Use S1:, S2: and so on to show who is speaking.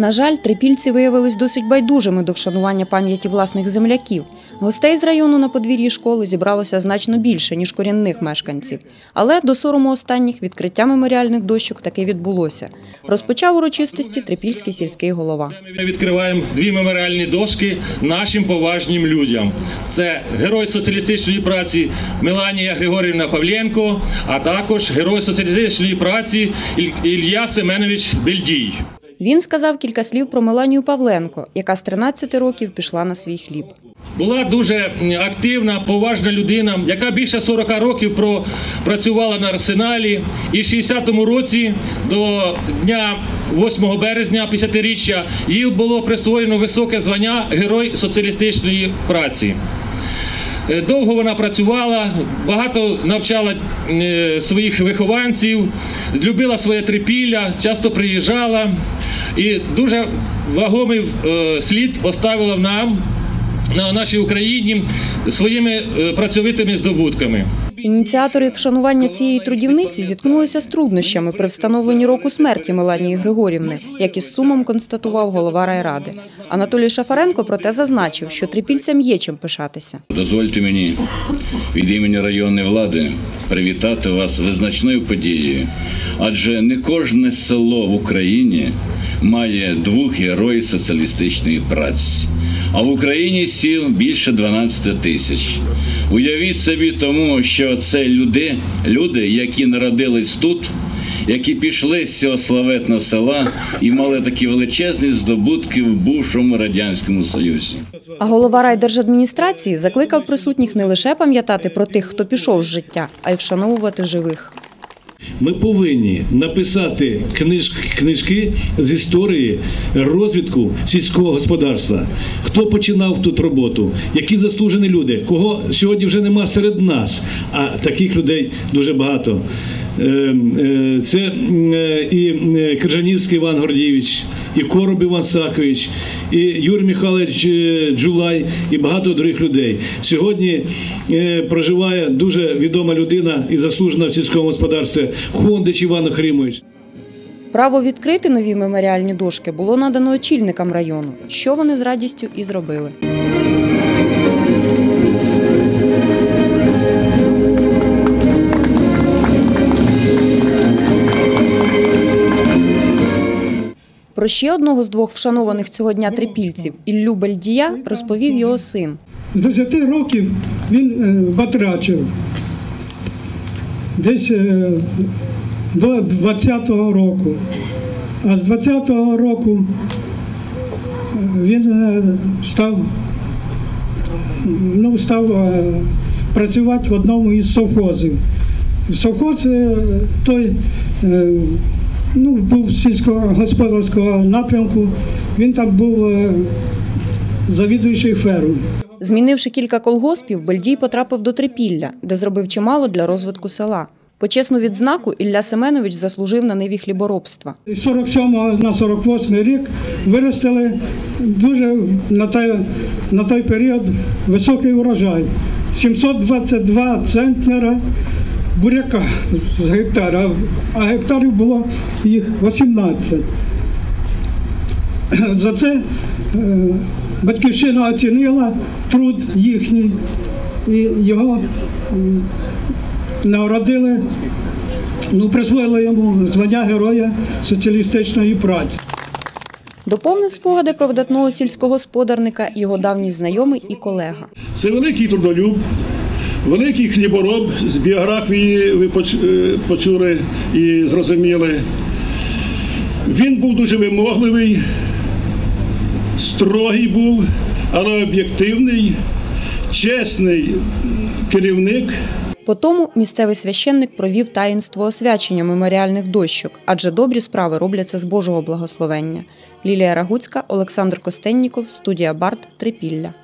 S1: На жаль, трипільці виявились досить байдужими до вшанування пам'яті власних земляків. Гостей з району на подвір'ї школи зібралося значно більше, ніж корінних мешканців. Але до сорому останніх відкриття меморіальних дощок таки відбулося. Розпочав урочистості трипільський сільський голова.
S2: Ми відкриваємо дві меморіальні дошки нашим поважним людям. Це герой соціалістичної праці Меланія Григорівна Павленко, а також герой соціалістичної праці Іль- Ілля Семенович Бельдій.
S1: Він сказав кілька слів про Меланію Павленко, яка з 13 років пішла на свій хліб.
S2: Була дуже активна, поважна людина, яка більше 40 років пропрацювала на арсеналі. І в 60-му році до дня 8 березня, 50-річчя, їй було присвоєно високе звання Герой соціалістичної праці. Е, Довго вона працювала, багато навчала е, своїх вихованців, любила своє трипілля, часто приїжджала і дуже вагомий е, слід оставила нам на нашій Україні своїми працьовитими здобутками.
S1: Ініціатори вшанування цієї трудівниці зіткнулися з труднощами при встановленні року смерті Меланії Григорівни, як із сумом констатував голова райради. Анатолій Шафаренко проте зазначив, що трипільцям є чим пишатися.
S3: Дозвольте мені від імені районної влади привітати вас визначною подією, адже не кожне село в Україні має двох героїв соціалістичної праці. А в Україні сіл більше 12 тисяч. Уявіть собі тому, що це люди, люди, які народились тут, які пішли з цього славетного села і мали такі величезні здобутки в бувшому радянському союзі.
S1: А голова райдержадміністрації закликав присутніх не лише пам'ятати про тих, хто пішов з життя, а й вшановувати живих.
S4: Ми повинні написати книж, книжки з історії розвитку сільського господарства. Хто починав тут роботу, які заслужені люди, кого сьогодні вже нема серед нас, а таких людей дуже багато. Е, е, Це е, і е, Крижанівський Іван Гордійович, і Короб Іван Сакович, і Юрій Михайлович е, Джулай, і багато других людей. Сьогодні е, проживає дуже відома людина і заслужена в сільському господарстві Хондич Іван Охримович.
S1: Право відкрити нові меморіальні дошки було надано очільникам району, що вони з радістю і зробили. Про ще одного з двох вшанованих цього дня трипільців Іллю Бельдія розповів його син.
S5: З 10 років він е, батрачив. Десь е, до 20-го року. А з 20-го року е, він став, ну, став працювати в одному із совхозів. Совхоз той ну, був сільськогосподарського напрямку, він там був е, завідуючий фермою.
S1: Змінивши кілька колгоспів, Бельдій потрапив до Трипілля, де зробив чимало для розвитку села. Почесну відзнаку Ілля Семенович заслужив на ниві хліборобства.
S5: З 47 на 48 рік виростили дуже на той, на той період високий урожай. 722 центнера буряка з гектара, а гектарів було їх 18. За це е, батьківщина оцінила труд їхній і його нагородили, ну, присвоїли йому звання Героя соціалістичної праці.
S1: Доповнив спогади про видатного сільськогосподарника його давній знайомий і колега.
S6: Це великий трудолюб, великий хлібороб з біографії ви е, почули і зрозуміли. Він був дуже вимогливий, строгий був, але об'єктивний, чесний керівник.
S1: Потому місцевий священник провів таїнство освячення меморіальних дощок, адже добрі справи робляться з Божого благословення. Лілія Рагуцька, Олександр Костенніков, студія Барт, Трипілля.